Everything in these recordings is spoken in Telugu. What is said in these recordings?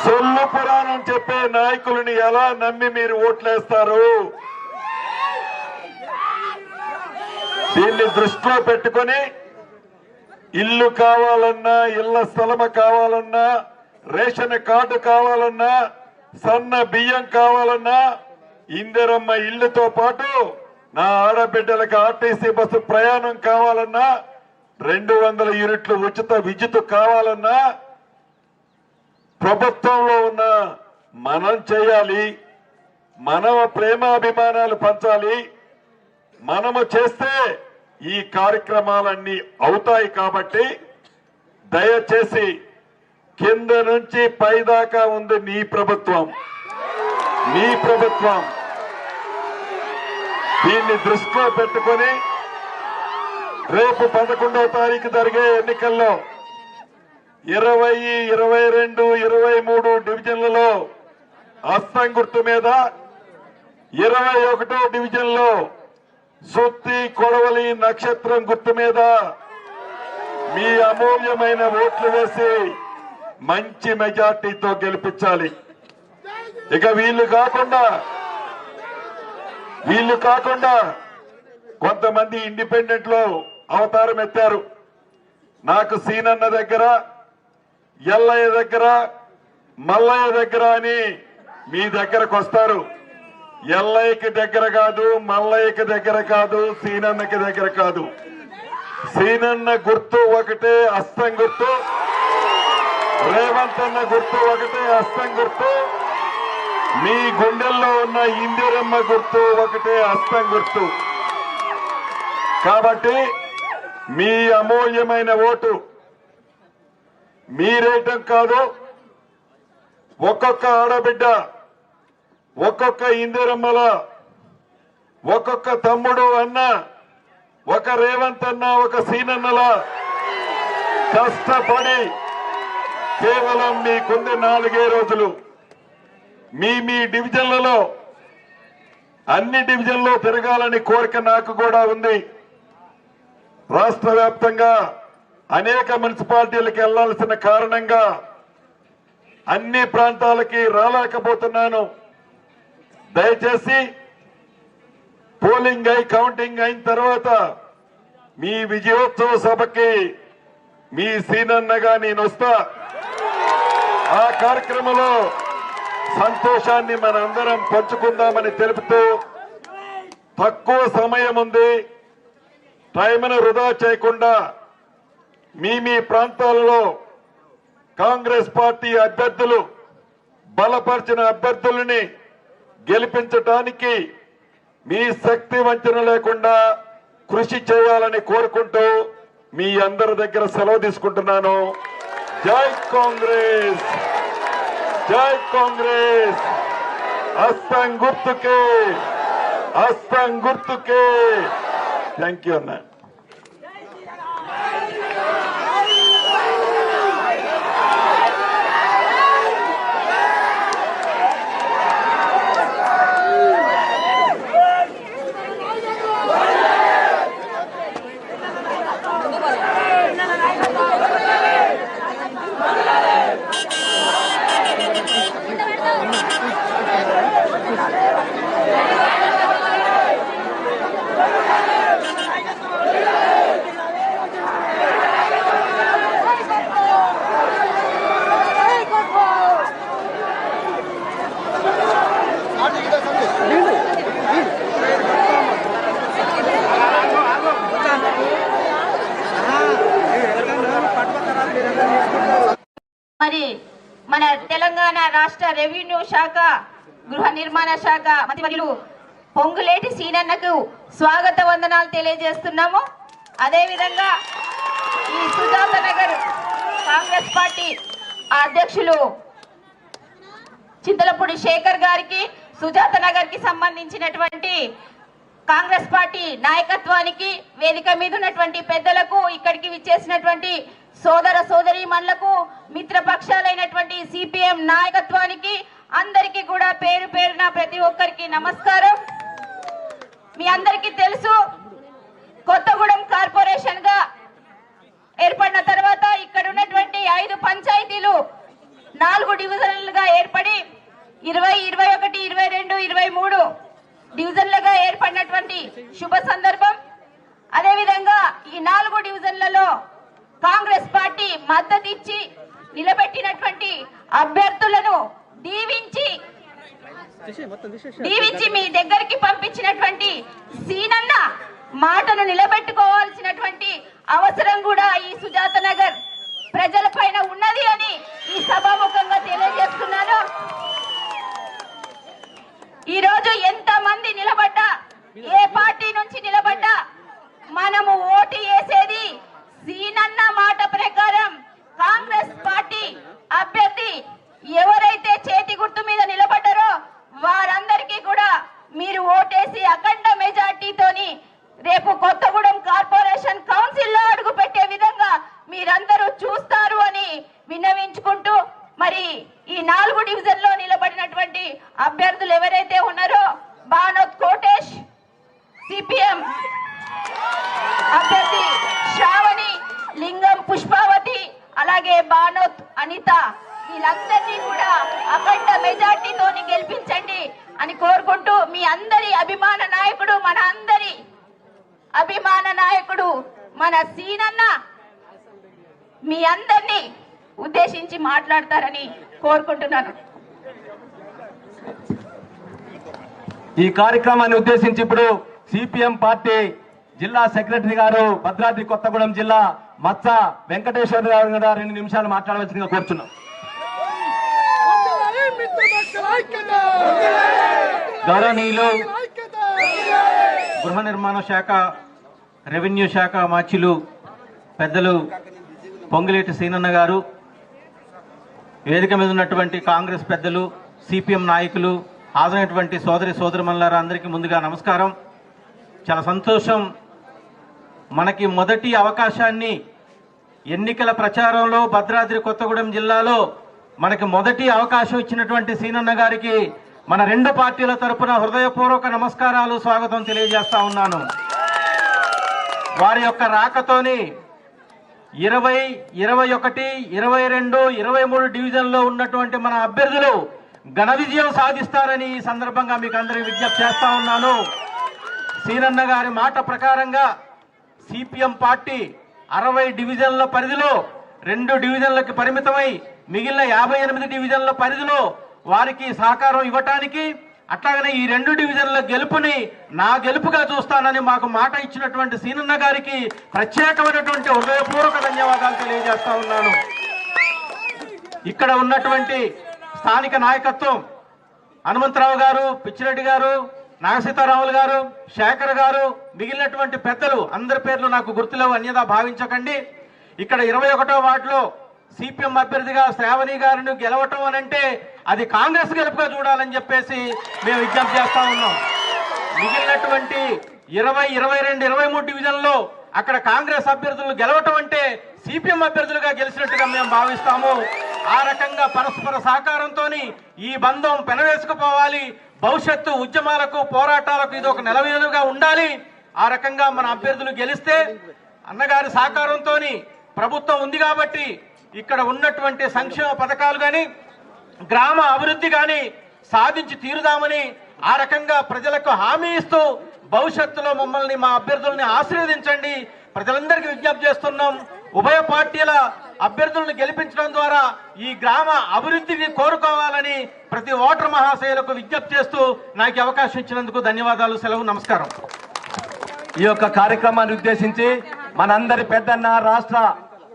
సొల్లు పురాణం చెప్పే నాయకులని ఎలా నమ్మి మీరు ఓట్లేస్తారు? దీన్ని దృష్టిలో పెట్టుకొని ఇల్లు కావాలన్నా ఇళ్ళ స్థలమ కావాలన్నా రేషన్ కార్డు కావాలన్నా సన్న బియ్యం కావాలన్నా ఇందిరమ్మ ఇల్లుతో పాటు నా ఆడబిడ్డలకు ఆర్టీసీ బస్సు ప్రయాణం కావాలన్నా రెండు వందల యూనిట్లు ఉచిత విద్యుత్ కావాలన్నా ప్రభుత్వంలో ఉన్న మనం చేయాలి మన ప్రేమాభిమానాలు పంచాలి మనము చేస్తే ఈ కార్యక్రమాలన్నీ అవుతాయి కాబట్టి దయచేసి కింద నుంచి పైదాకా ఉంది నీ ప్రభుత్వం. నీ ప్రభుత్వం. దీన్ని దృష్టిలో పెట్టుకొని రేపు పదకొండవ తారీఖు జరిగే ఎన్నికల్లో ఇరవై ఇరవై రెండు ఇరవై మూడు డివిజన్లలో అస్తం గుర్తు మీద ఇరవై ఒకటో డివిజన్లో సుత్తి కొడవలి నక్షత్రం గుర్తు మీద మీ అమూల్యమైన ఓట్లు వేసి మంచి మెజార్టీతో గెలిపించాలి. ఇక వీళ్ళు కాకుండా వీళ్ళు కాకుండా కొంతమంది ఇండిపెండెంట్లో అవతారం ఎత్తారు. నాకు సీనన్న దగ్గర ఎల్లయ్య దగ్గర మల్లయ్య దగ్గర అని మీ దగ్గరకు వస్తారు. ఎల్లయ్యకి దగ్గర కాదు మల్లయ్యకి దగ్గర కాదు సీనన్నకి దగ్గర కాదు. సీనన్న గుర్తు ఒకటే అస్తం గుర్తు. రేవంత్ అన్న గుర్తు ఒకటే అస్తం గుర్తు. మీ గుండెల్లో ఉన్న ఇందిరమ్మ గుర్తు ఒకటే అస్తం గుర్తు. కాబట్టి మీ అమూల్యమైన ఓటు మీరేయటం కాదు? ఒక్కొక్క ఆడబిడ్డ ఒక్కొక్క ఇందిరమ్మల ఒక్కొక్క తమ్ముడు అన్న ఒక రేవంత్ అన్న ఒక సీనన్నల కష్టపడి కేవలం మీకుంది నాలుగే రోజులు. మీ మీ డివిజన్లలో అన్ని డివిజన్లో తిరగాలని కోరిక నాకు కూడా ఉంది. రాష్ట్ర వ్యాప్తంగా అనేక మున్సిపాలిటీలకు వెళ్ళాల్సిన కారణంగా అన్ని ప్రాంతాలకి రాలేకపోతున్నాను. దయచేసి పోలింగ్ అయి కౌంటింగ్ అయిన తర్వాత మీ విజయోత్సవ సభకి మీ సీనన్నగా నేను వస్తా. ఆ కార్యక్రమంలో సంతోషాన్ని మనందరం పంచుకుందామని తెలుపుతూ తక్కువ సమయం ఉంది. టైంను వృధా చేయకుండా మీ మీ ప్రాంతాలలో కాంగ్రెస్ పార్టీ అభ్యర్థులు బలపరిచిన అభ్యర్థులని గెలిపించటానికి మీ శక్తి వంచన లేకుండా కృషి చేయాలని కోరుకుంటూ మీ అందరి దగ్గర సెలవు తీసుకుంటున్నాను. జై కాంగ్రెస్! జై కాంగ్రెస్! అస్తం గుర్తుకే! అస్తం గుర్తుకే! థ్యాంక్ యూ అన్నా మరి మన తెలంగాణ రాష్ట్ర రెవెన్యూ శాఖ గృహ నిర్మాణ శాఖ పొంగులేటి సీనన్నకు స్వాగత వందనాలు తెలియజేస్తున్నాము. అదేవిధంగా ఈ సుజాత నగర్ కాంగ్రెస్ పార్టీ అధ్యక్షులు చింతలపూడి శేఖర్ గారికి సుజాత నగర్కి సంబంధించినటువంటి కాంగ్రెస్ పార్టీ నాయకత్వానికి వేదిక మీద ఉన్నటువంటి పెద్దలకు ఇక్కడికి విచ్చేసినటువంటి సోదర సోదరి మనులకు మిత్రపక్షాలైనటువంటి సిపిఎం నాయకత్వానికి అందరికీ కూడా పేరు పేరున ప్రతి ఒక్కరికి నమస్కారం. మీ అందరికీ తెలుసు కొత్తగూడెం కార్పొరేషన్గా ఏర్పడిన తర్వాత ఇక్కడ ఉన్నటువంటి ఐదు పంచాయతీలు నాలుగు డివిజన్లుగా ఏర్పడి ఇరవై ఇరవై ఒకటి ఇరవై రెండు ఇరవై మూడు డివిజన్లుగా ఏర్పడినటువంటి శుభ సందర్భం. అదేవిధంగా ఈ నాలుగు డివిజన్లలో కాంగ్రెస్ పార్టీ మద్దతిచ్చి నిలబెట్టినటువంటి అభ్యర్థులను దీవించి దీవించి మీ దగ్గరికి పంపించినటువంటి సీనన్న మాటను నిలబెట్టుకోవాల్సినటువంటి అవసరం కూడా ఈ సుజాత నగర్ ప్రజల పైన ఉన్నది అని ఈ సభాముఖంగా తెలియజేస్తున్నాను. ఈ రోజు ఎంత మంది నిలబడ్డా ఏ పార్టీ నుంచి నిలబడ్డా మనము ఓటు వేసేది సీనన్న మాట ప్రకారం కాంగ్రెస్ పార్టీ అభ్యర్థి ఎవరైతే చేతి గుర్తు మీద నిలబడ్డారో వారందరికీ కూడా మీరు ఓటేసి అఖండ మెజార్టీతోని రేపు కొత్తగూడెం కార్పొరేషన్ కౌన్సిల్లో అడుగు పెట్టే విధంగా మీరందరూ చూస్తారు అని విన్నవించుకుంటూ మరి ఈ నాలుగు డివిజన్లో నిలబడినటువంటి అభ్యర్థులు ఎవరైతే ఉన్నారో బానోత్ కోటేష్ సిపిఎం అభ్యర్థి శ్రావణి లింగం పుష్పావతి అలాగే బానోత్ అనిత వీళ్ళందరినీ కూడా అఖండ మెజార్టీతోని గెలిపించండి అని కోరుకుంటూ మీ అందరి అభిమాన నాయకుడు మన అందరి అభిమాన నాయకుడు మన సీనన్న మీ అందరినీ ఉద్దేశించి మాట్లాడతారని కోరుకుంటున్నాను. ఈ కార్యక్రమాన్ని ఉద్దేశించి ఇప్పుడు సిపిఎం పార్టీ జిల్లా సెక్రటరీ గారు భద్రాద్రి కొత్తగూడెం జిల్లా మత్స వెంకటేశ్వర గారు రెండు నిమిషాలు మాట్లాడవలసిందిగా కోరుచున్నాం. గౌరవనీయులు గృహ నిర్మాణ శాఖ రెవెన్యూ శాఖ మాచిలు పెద్దలు పొంగిలేటి సీనన్న గారు వేదిక మీద ఉన్నటువంటి కాంగ్రెస్ పెద్దలు సిపిఎం నాయకులు హాజరైనటువంటి సోదరి సోదరిమల్లారా అందరికీ ముందుగా నమస్కారం. చాలా సంతోషం. మనకి మొదటి అవకాశాన్ని ఎన్నికల ప్రచారంలో భద్రాద్రి కొత్తగూడెం జిల్లాలో మనకి మొదటి అవకాశం ఇచ్చినటువంటి సీనన్న గారికి మన రెండు పార్టీల తరపున హృదయపూర్వక నమస్కారాలు స్వాగతం తెలియజేస్తా ఉన్నాను. వారి యొక్క రాకతోని ఇరవై ఇరవై ఒకటి ఇరవై రెండు ఇరవై మూడు డివిజన్లో ఉన్నటువంటి మన అభ్యర్థులు ఘన విజయం సాధిస్తారని ఈ సందర్భంగా మీకు అందరికీ విజ్ఞప్తి చేస్తా ఉన్నాను. సీనన్న గారి మాట ప్రకారంగా సిపిఎం పార్టీ అరవై డివిజన్ల పరిధిలో రెండు డివిజన్లకి పరిమితమై మిగిలిన యాభై ఎనిమిది డివిజన్ల పరిధిలో వారికి సహకారం ఇవ్వటానికి అట్లాగనే ఈ రెండు డివిజన్ల గెలుపుని నా గెలుపుగా చూస్తానని మాకు మాట ఇచ్చినటువంటి సీనన్న గారికి ప్రత్యేకమైనటువంటి హృదయపూర్వక ధన్యవాదాలు తెలియజేస్తా ఉన్నాను. ఇక్కడ ఉన్నటువంటి స్థానిక నాయకత్వం హనుమంతరావు గారు పిచ్చిరెడ్డి గారు నాగసీతారాములు గారు శేఖర్ గారు మిగిలినటువంటి పెద్దలు అందరి పేర్లు నాకు గుర్తులేవు అన్యదా భావించకండి. ఇక్కడ ఇరవై ఒకటో వార్డులో సిపిఎం అభ్యర్థిగా శ్రావణి గారిని గెలవటం అని అంటే అది కాంగ్రెస్ గెలుపుగా చూడాలని చెప్పేసి మేము విజ్ఞప్తి చేస్తా ఉన్నాం. మిగిలినటువంటి ఇరవై ఇరవై రెండు ఇరవై మూడు డివిజన్లో అక్కడ కాంగ్రెస్ అభ్యర్థులు గెలవటం అంటే సిపిఎం అభ్యర్థులుగా గెలిచినట్టుగా మేము భావిస్తాము. ఆ రకంగా పరస్పర సహకారంతో ఈ బంధం పెనవేసుకుపోవాలి. భవిష్యత్తు ఉద్యమాలకు పోరాటాలకు ఇది ఒక నెలవేలుగా ఉండాలి. ఆ రకంగా మన అభ్యర్థులు గెలిస్తే అన్నగారి సహకారంతో ప్రభుత్వం ఉంది కాబట్టి ఇక్కడ ఉన్నటువంటి సంక్షేమ పథకాలు కానీ గ్రామ అభివృద్ధి కానీ సాధించి తీరుదామని ఆ రకంగా ప్రజలకు హామీ ఇస్తూ భవిష్యత్తులో మమ్మల్ని మా అభ్యర్థుల్ని ఆశీర్వదించండి. ప్రజలందరికీ విజ్ఞప్తి చేస్తున్నాం. ఉభయ పార్టీల అభ్యర్థులను గెలిపించడం ద్వారా ఈ గ్రామ అభివృద్ధిని కోరుకోవాలని ప్రతి ఓటర్ మహాశయులకు విజ్ఞప్తి చేస్తూ నాకు అవకాశం ఇచ్చినందుకు ధన్యవాదాలు సెలవు నమస్కారం. ఈ యొక్క కార్యక్రమాన్ని ఉద్దేశించి మనందరి పెద్దన్న రాష్ట్ర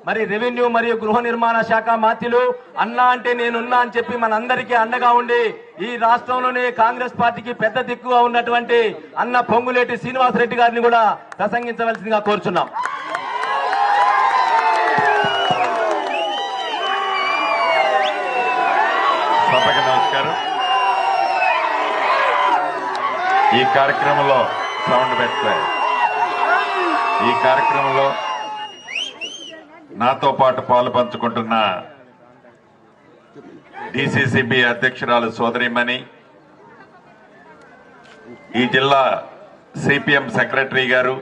మరి రెవెన్యూ మరియు గృహ నిర్మాణ శాఖ మాత్రులు అన్నా అంటే నేనున్నా అని చెప్పి మనందరికీ అండగా ఉండి ఈ రాష్ట్రంలోనే కాంగ్రెస్ పార్టీకి పెద్ద దిక్కుగా ఉన్నటువంటి అన్న పొంగులేటి శ్రీనివాసరెడ్డి గారిని కూడా ప్రసంగించవలసిందిగా కోరుచున్నాం. నమస్కారం. ఈ కార్యక్రమంలో సౌండ్ పెట్టలేదు. ఈ కార్యక్రమంలో నాతో పాటు పాలు పంచుకుంటున్న డిసిసిబి అధ్యక్షురాలు సోదరిమణి ఈ జిల్లా సిపిఎం సెక్రటరీ గారు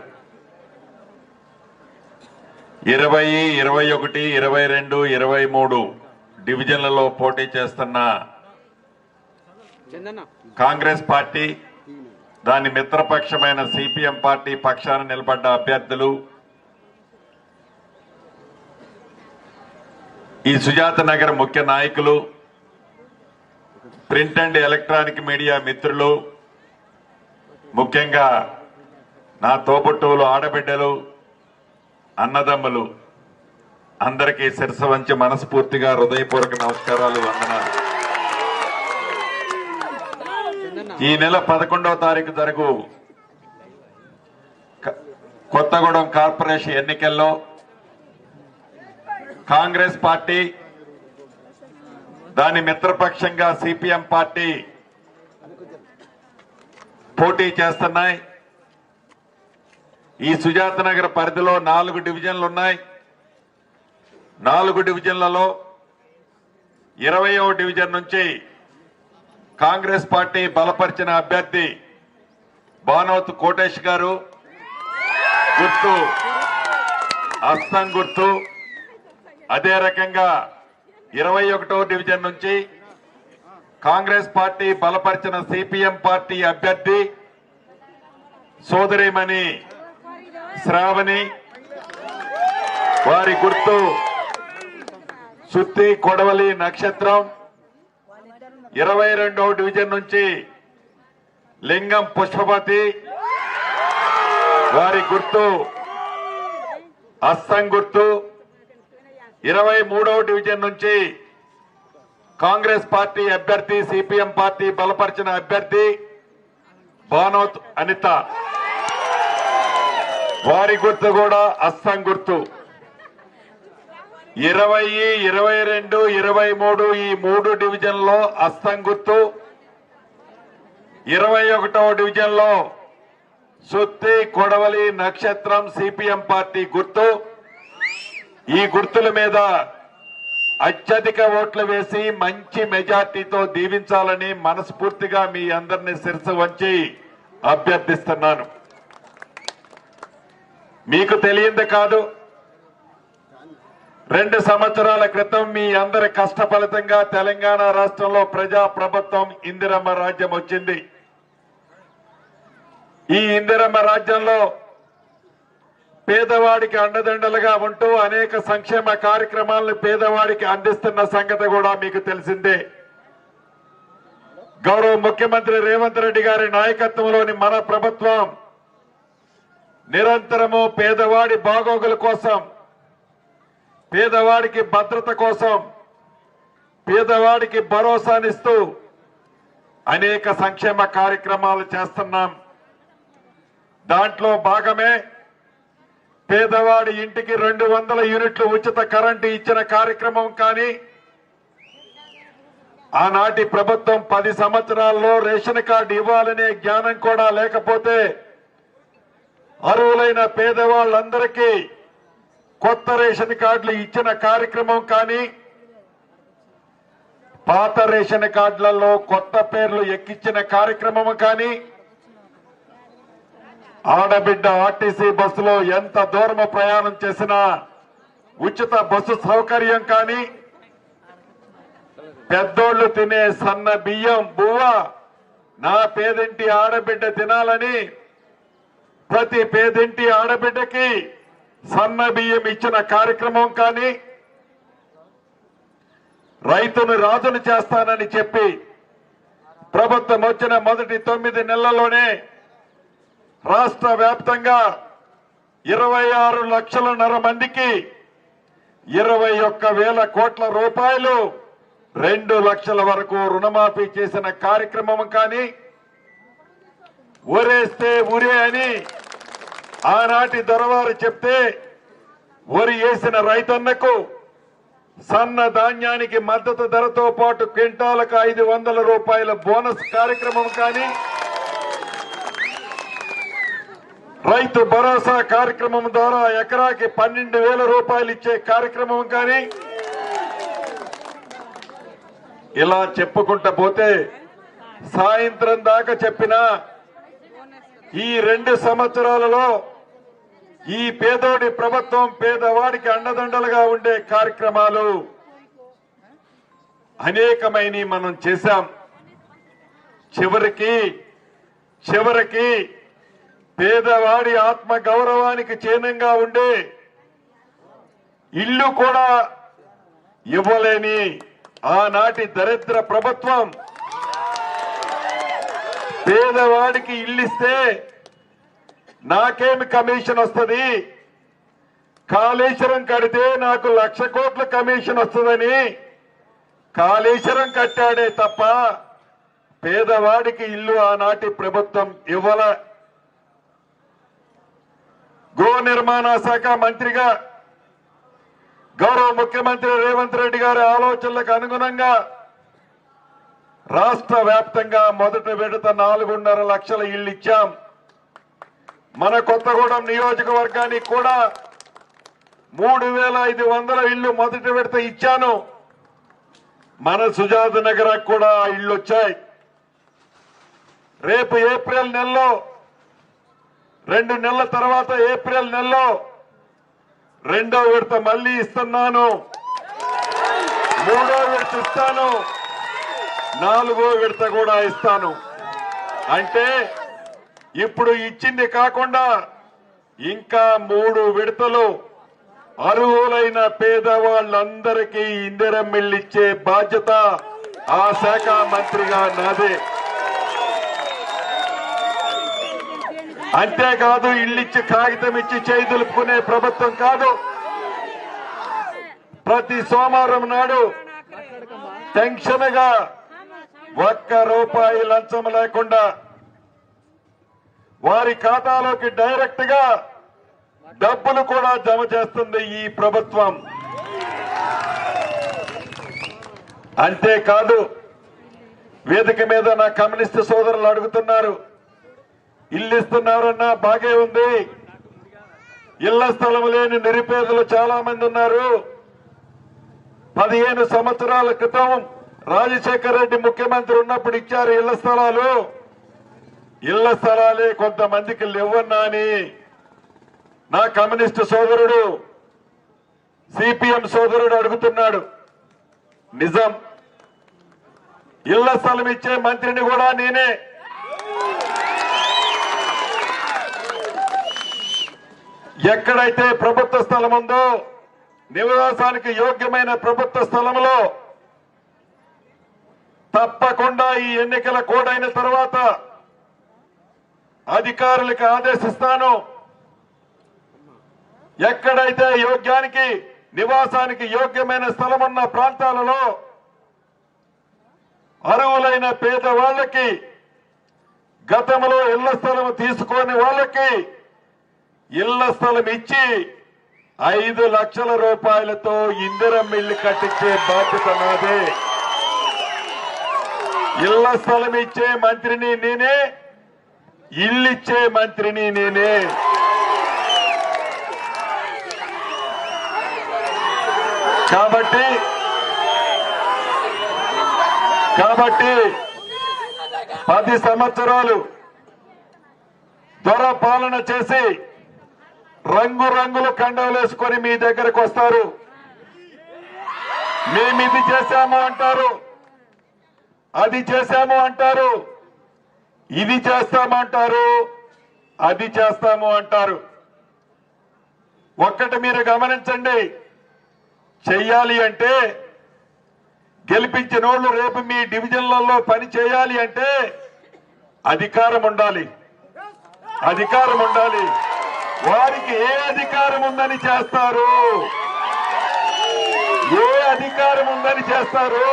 ఇరవై ఇరవై ఒకటి ఇరవై రెండు ఇరవై మూడు డివిజన్లలో పోటీ చేస్తున్న కాంగ్రెస్ పార్టీ దాని మిత్రపక్షమైన సిపిఎం పార్టీ పక్షాన నిలబడ్డ అభ్యర్థులు ఈ సుజాత నగర్ ముఖ్య నాయకులు ప్రింట్ అండ్ ఎలక్ట్రానిక్ మీడియా మిత్రులు ముఖ్యంగా నా తోబుట్టువులు ఆడబిడ్డలు అన్నదమ్ములు అందరికీ శిరస వంచి మనస్ఫూర్తిగా హృదయపూర్వక నమస్కారాలు వందనాలు. ఈ నెల పదకొండవ తారీఖు జరుగు కొత్తగూడెం కార్పొరేషన్ ఎన్నికల్లో కాంగ్రెస్ పార్టీ దాని మిత్రపక్షంగా సిపిఎం పార్టీ పోటీ చేస్తున్నాయి. ఈ సుజాత నగర్ పరిధిలో నాలుగు డివిజన్లు ఉన్నాయి. నాలుగు డివిజన్లలో ఇరవయో డివిజన్ నుంచి కాంగ్రెస్ పార్టీ బలపరిచిన అభ్యర్థి భానోత్ కోటేష్ గారు. గుర్తు అస్తం గుర్తు. అదే రకంగా ఇరవై ఒకటో డివిజన్ నుంచి కాంగ్రెస్ పార్టీ బలపరిచిన సిపిఎం పార్టీ అభ్యర్థి సోదరిమణి శ్రావణి వారి గుర్తు సుత్తి కొడవలి నక్షత్రం ఇరవై రెండవ డివిజన్ నుంచి లింగం పుష్పపతి వారి గుర్తు అస్సం గుర్తు ఇరవై మూడవ డివిజన్ నుంచి కాంగ్రెస్ పార్టీ అభ్యర్థి సిపిఎం పార్టీ బలపరిచిన అభ్యర్థి భానోత్ అనిత. వారి గుర్తు కూడా అస్సం గుర్తు. ఇరవై ఇరవై రెండు ఇరవై మూడు ఈ మూడు డివిజన్లో అస్సం గుర్తు. ఇరవై ఒకటవ డివిజన్లో సుత్తి కొడవలి నక్షత్రం సిపిఎం పార్టీ గుర్తు. ఈ గుర్తుల మీద అత్యధిక ఓట్లు వేసి మంచి మెజార్టీతో దీవించాలని మనస్ఫూర్తిగా మీ అందరిని శిరస వంచి అభ్యర్థిస్తున్నాను. మీకు తెలియంది కాదు రెండు సంవత్సరాల క్రితం మీ అందరి కష్ట ఫలితంగా తెలంగాణ రాష్ట్రంలో ప్రజా ప్రభుత్వం ఇందిరమ్మ రాజ్యం వచ్చింది. ఈ ఇందిరమ్మ రాజ్యంలో పేదవాడికి అండదండలుగా ఉంటూ అనేక సంక్షేమ కార్యక్రమాలను పేదవాడికి అందిస్తున్న సంగతి కూడా మీకు తెలిసిందే. గౌరవ ముఖ్యమంత్రి రేవంత్ రెడ్డి గారి నాయకత్వంలోని మన ప్రభుత్వం నిరంతరము పేదవాడి బాగోగుల కోసం పేదవాడికి భద్రత కోసం పేదవాడికి భరోసానిస్తూ అనేక సంక్షేమ కార్యక్రమాలు చేస్తున్నాం. దాంట్లో భాగమే పేదవాడి ఇంటికి రెండు వందల యూనిట్లు ఉచిత కరెంటు ఇచ్చిన కార్యక్రమం కానీ ఆనాటి ప్రభుత్వం పది సంవత్సరాల్లో రేషన్ కార్డు ఇవ్వాలనే జ్ఞానం కూడా లేకపోతే అర్హులైన పేదవాళ్ళందరికీ కొత్త రేషన్ కార్డులు ఇచ్చిన కార్యక్రమం కానీ పాత రేషన్ కార్డులలో కొత్త పేర్లు ఎక్కించిన కార్యక్రమం కానీ ఆడబిడ్డ ఆర్టీసీ బస్సులో ఎంత దూరం ప్రయాణం చేసినా ఉచిత బస్సు సౌకర్యం కానీ పెద్దోళ్ళు తినే సన్న బియ్యం బువ్వ నా పేదింటి ఆడబిడ్డ తినాలని ప్రతి పేదింటి ఆడబిడ్డకి సన్న బియ్యం ఇచ్చిన కార్యక్రమం కానీ రైతును రాజును చేస్తానని చెప్పి ప్రభుత్వం వచ్చిన మొదటి తొమ్మిది నెలల్లోనే రాష్ట్ర వ్యాప్తంగా ఇరవై ఆరు లక్షలన్నర మందికి ఇరవై ఒక్క వేల కోట్ల రూపాయలు రెండు లక్షల వరకు రుణమాఫీ చేసిన కార్యక్రమం కానీ ఊరేస్తే ఊరే అని ఆనాటి దొరవారు చెప్తే వరి వేసిన రైతన్నకు సన్న ధాన్యానికి మద్దతు ధరతో పాటు క్వింటాలకు ఐదు వందల రూపాయల బోనస్ కార్యక్రమం కానీ రైతు భరోసా కార్యక్రమం ద్వారా ఎకరాకి పన్నెండు వేల రూపాయలు ఇచ్చే కార్యక్రమం కానీ ఇలా చెప్పుకుంటా పోతే సాయంత్రం దాకా చెప్పిన ఈ రెండు సంవత్సరాలలో ఈ పేదోడి ప్రభుత్వం పేదవాడికి అండదండలుగా ఉండే కార్యక్రమాలు అనేకమైన మనం చేశాం. చివరికి చివరికి పేదవాడి ఆత్మ గౌరవానికి చిహ్నంగా ఉండే ఇల్లు కూడా ఇవ్వలేని ఆనాటి దరిద్ర ప్రభుత్వం. పేదవాడికి ఇల్లు ఇస్తే నాకేమి కమిషన్ వస్తుంది? కాళేశ్వరం కడితే నాకు లక్ష కోట్ల కమిషన్ వస్తుందని కాళేశ్వరం కట్టాడే తప్ప పేదవాడికి ఇల్లు ఆనాటి ప్రభుత్వం ఇవ్వల గృహ నిర్మాణ శాఖ మంత్రిగా గౌరవ ముఖ్యమంత్రి రేవంత్ రెడ్డి గారి ఆలోచనలకు అనుగుణంగా రాష్ట్ర వ్యాప్తంగా మొదటి విడత నాలుగున్నర లక్షల ఇళ్ళు ఇచ్చాం. మన కొత్తగూడెం నియోజకవర్గానికి కూడా మూడు వేల ఐదు వందల ఇళ్ళు మొదటి విడత ఇచ్చాను. మన సుజాత నగరకు కూడా ఆ వచ్చాయి. రేపు ఏప్రిల్ నెలలో రెండు నెలల తర్వాత ఏప్రిల్ నెలలో రెండో విడత మళ్ళీ ఇస్తున్నాను. మూడో విడత ఇస్తాను. నాలుగో విడత కూడా ఇస్తాను. అంటే ఇప్పుడు ఇచ్చింది కాకుండా ఇంకా మూడు విడతలు అర్హులైన పేదవాళ్ళందరికీ ఇందిరమ్మిళ్ళిచ్చే బాధ్యత ఆ శాఖ మంత్రిగా నాదే. అంతేకాదు ఇల్లిచ్చి కాగితం ఇచ్చి చేయి ప్రభుత్వం కాదు. ప్రతి సోమవారం నాడు టెన్షన్గా ఒక్క రూపాయి లంచం లేకుండా వారి ఖాతాలోకి డైరెక్ట్గా డబ్బులు కూడా జమ చేస్తుంది ఈ ప్రభుత్వం. అంతేకాదు వేదిక మీద నా కమ్యూనిస్ట్ సోదరులు అడుగుతున్నారు ఇల్లు ఇస్తున్నారన్నా బాగే ఉంది. ఇళ్ళ స్థలం లేని నిరుపేదలు చాలా మంది ఉన్నారు. పదిహేను సంవత్సరాల క్రితం రాజశేఖర రెడ్డి ముఖ్యమంత్రి ఉన్నప్పుడు ఇచ్చారు ఇళ్ళ స్థలాలు. ఇళ్ళ స్థలాలే కొంతమందికి లేవన్నా అని. నా కమ్యూనిస్టు సోదరుడు సిపిఎం సోదరుడు అడుగుతున్నాడు. నిజం. ఇళ్ళ స్థలం ఇచ్చే మంత్రిని కూడా నేనే. ఎక్కడైతే ప్రభుత్వ స్థలం ఉందో నివాసానికి యోగ్యమైన ప్రభుత్వ స్థలంలో తప్పకుండా ఈ ఎన్నికల కోడైన తర్వాత అధికారులకు ఆదేశిస్తాను. ఎక్కడైతే యోగ్యానికి నివాసానికి యోగ్యమైన స్థలం ఉన్న ప్రాంతాలలో అరువులైన పేదవాళ్ళకి గతంలో ఇళ్ళ స్థలం తీసుకోని వాళ్ళకి ఇళ్ళ స్థలం ఇచ్చి ఐదు లక్షల రూపాయలతో ఇందిరం ఇల్లు కట్టించే బాధ్యత నాదే. ఇళ్ళ స్థలం ఇచ్చే మంత్రిని నేనే ఇల్లిచ్చే మంత్రిని నేనే. కాబట్టి కాబట్టి పది సంవత్సరాలు దొర పాలన చేసి రంగు రంగుల కండవలేసుకొని మీ దగ్గరకు వస్తారు. మేము ఇది చేశాము అంటారు. అది చేశాము అంటారు. ఇది చేస్తామంటారు అది చేస్తాము అంటారు. ఒక్కటి మీరు గమనించండి. చెయ్యాలి అంటే గెలిపించిన వాళ్ళు రేపు మీ డివిజన్లలో పని చేయాలి అంటే అధికారం ఉండాలి. అధికారం ఉండాలి. వారికి ఏ అధికారం ఉందని చేస్తారు? ఏ అధికారం ఉందని చేస్తారు?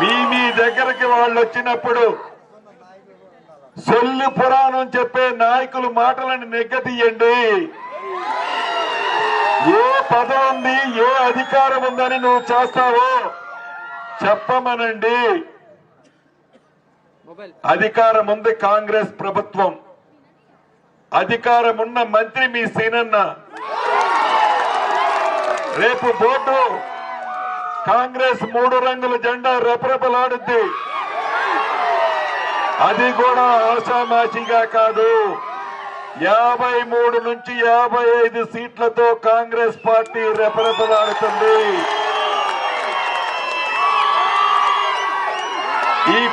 మీ మీ దగ్గరికి వాళ్ళు వచ్చినప్పుడు సొల్లు పురాణం చెప్పే నాయకులు మాటలను నెగ్గతీయండి. ఏ పదం ఉంది ఏ అధికారం ఉందని నువ్వు చేస్తావో చెప్పమనండి. అధికారం ఉంది కాంగ్రెస్ ప్రభుత్వం. అధికారం ఉన్న మంత్రి మీ సీనన్న. రేపు బోర్డు కాంగ్రెస్ మూడు రంగుల జెండా రెపరెపలాడుద్ది. అది కూడా ఆషామాషిగా కాదు. యాభై మూడు నుంచి యాభై ఐదు సీట్లతో కాంగ్రెస్ పార్టీ రెపరెపలాడుతుంది.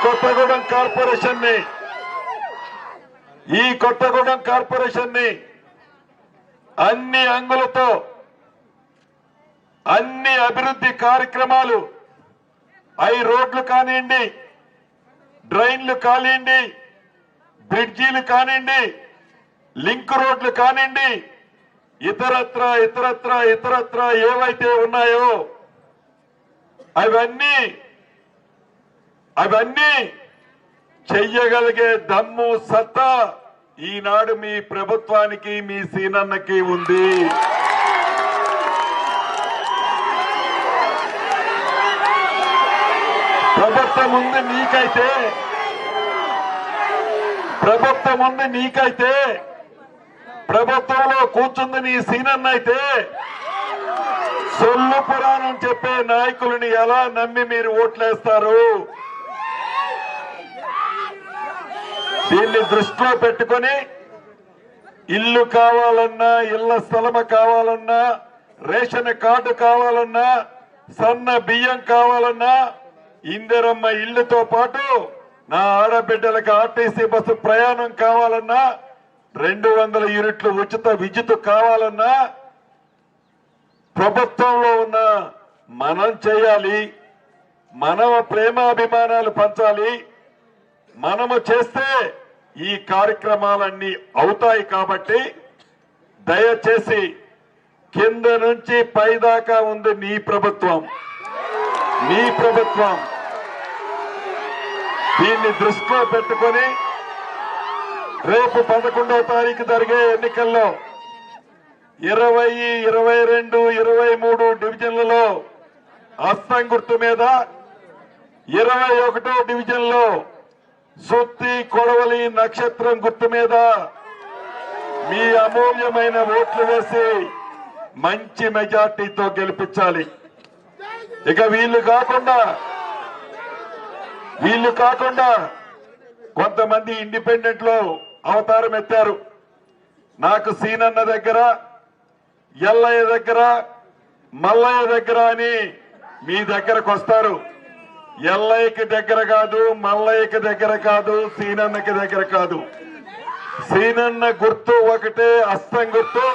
కొత్తగూడెం కార్పొరేషన్ని ఈ కొత్తగూడెం కార్పొరేషన్ని అన్ని అంగులతో అన్ని అభివృద్ధి కార్యక్రమాలు ఐ రోడ్లు కానివ్వండి డ్రైన్లు కానివ్వండి బ్రిడ్జీలు కానివ్వండి లింక్ రోడ్లు కానివ్వండి ఇతరత్ర ఇతరత్ర ఇతరత్ర ఏవైతే ఉన్నాయో అవన్నీ అవన్నీ చెయ్యగలిగే దమ్ము సత్తా ఈనాడు మీ ప్రభుత్వానికి మీ సీనన్నకి ఉంది. ప్రభుత్వం ఉంది నీకైతే. ప్రభుత్వం ఉంది నీకైతే. ప్రభుత్వంలో కూర్చుంది నీ సీనన్న అయితే సొల్లు పురాణం చెప్పే నాయకులని ఎలా నమ్మి మీరు ఓట్లేస్తారు? దీన్ని దృష్టిలో పెట్టుకొని ఇల్లు కావాలన్నా ఇళ్ళ స్థలమ కావాలన్నా రేషన్ కార్డు కావాలన్నా సన్న బియ్యం కావాలన్నా ఇందిరమ్మ ఇల్లుతో పాటు నా ఆడబిడ్డలకు ఆర్టీసీ బస్సు ప్రయాణం కావాలన్నా రెండు వందల యూనిట్లు ఉచిత విద్యుత్ కావాలన్నా ప్రభుత్వంలో ఉన్న మనం చేయాలి మనమ ప్రేమాభిమానాలు పంచాలి మనము చేస్తే ఈ కార్యక్రమాలన్నీ అవుతాయి కాబట్టి దయచేసి కింద నుంచి పైదాకా ఉంది నీ ప్రభుత్వం. నీ ప్రభుత్వం. దీన్ని దృష్టిలో పెట్టుకొని రేపు పదకొండవ తారీఖు జరిగే ఎన్నికల్లో ఇరవై ఇరవై రెండు ఇరవై మూడు డివిజన్లలో అస్తం గుర్తు మీద ఇరవై ఒకటో డివిజన్లో సుత్తి కొడవలి నక్షత్రం గుర్తు మీద మీ అమూల్యమైన ఓట్లు వేసి మంచి మెజార్టీతో గెలిపించాలి. ఇక వీళ్ళు కాకుండా వీళ్ళు కాకుండా కొంతమంది ఇండిపెండెంట్లో అవతారం ఎత్తారు. నాకు సీనన్న దగ్గర ఎల్లయ్య దగ్గర మల్లయ్య దగ్గర అని మీ దగ్గరకు వస్తారు. ఎల్లయ్యకి దగ్గర కాదు మల్లయ్యకి దగ్గర కాదు సీనన్నకి దగ్గర కాదు. సీనన్న గుర్తు ఒకటే అస్తం గుర్తు.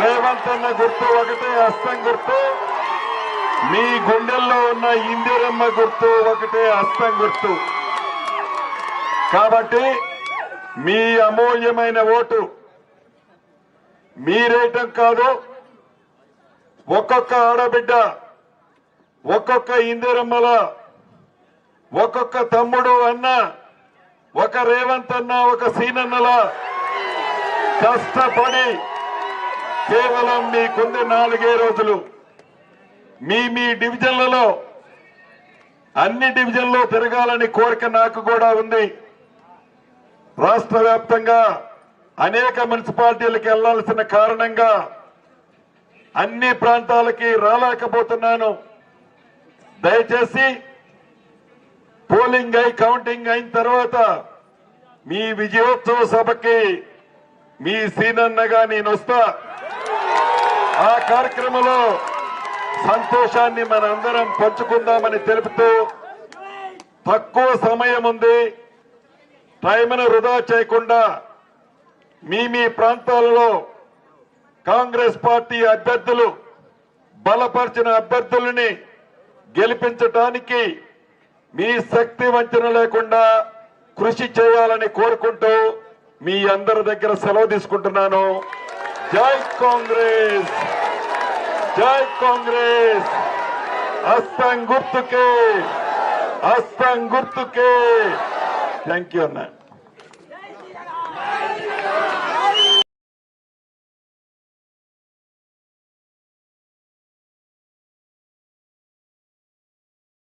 రేవంత్ అన్న గుర్తు ఒకటే అస్తం గుర్తు. మీ గుండెల్లో ఉన్న ఇందిరమ్మ గుర్తు ఒకటే అస్తం గుర్తు. కాబట్టి మీ అమూల్యమైన ఓటు మీరేయటం కాదు. ఒక్కొక్క ఆడబిడ్డ ఒక్కొక్క ఇందిరమ్మలో ఒక్కొక్క తమ్ముడు అన్న ఒక రేవంత్ అన్న ఒక సీనన్నల కష్టపడి కేవలం మీకుంది నాలుగే రోజులు. మీ మీ డివిజన్లలో అన్ని డివిజన్లో తిరగాలని కోరిక నాకు కూడా ఉంది. రాష్ట్ర వ్యాప్తంగా అనేక మున్సిపాలిటీలకు వెళ్ళాల్సిన కారణంగా అన్ని ప్రాంతాలకి రాలేకపోతున్నాను. దయచేసి పోలింగ్ అయి కౌంటింగ్ అయిన తర్వాత మీ విజయోత్సవ సభకి మీ సీనన్నగా నేను వస్తా. ఆ కార్యక్రమంలో సంతోషాన్ని మనందరం పంచుకుందామని తెలుపుతూ తక్కువ సమయం ఉంది. టైంను వృధా చేయకుండా మీ మీ ప్రాంతాలలో కాంగ్రెస్ పార్టీ అభ్యర్థులు బలపరిచిన అభ్యర్థులని గెలిపించటానికి మీ శక్తి వంచన లేకుండా కృషి చేయాలని కోరుకుంటూ మీ అందరి దగ్గర సెలవు తీసుకుంటున్నాను. జై కాంగ్రెస్! జై కాంగ్రెస్! అస్తం గుర్తుకే! అస్తం గుర్తుకే! థ్యాంక్ యూ అన్నా.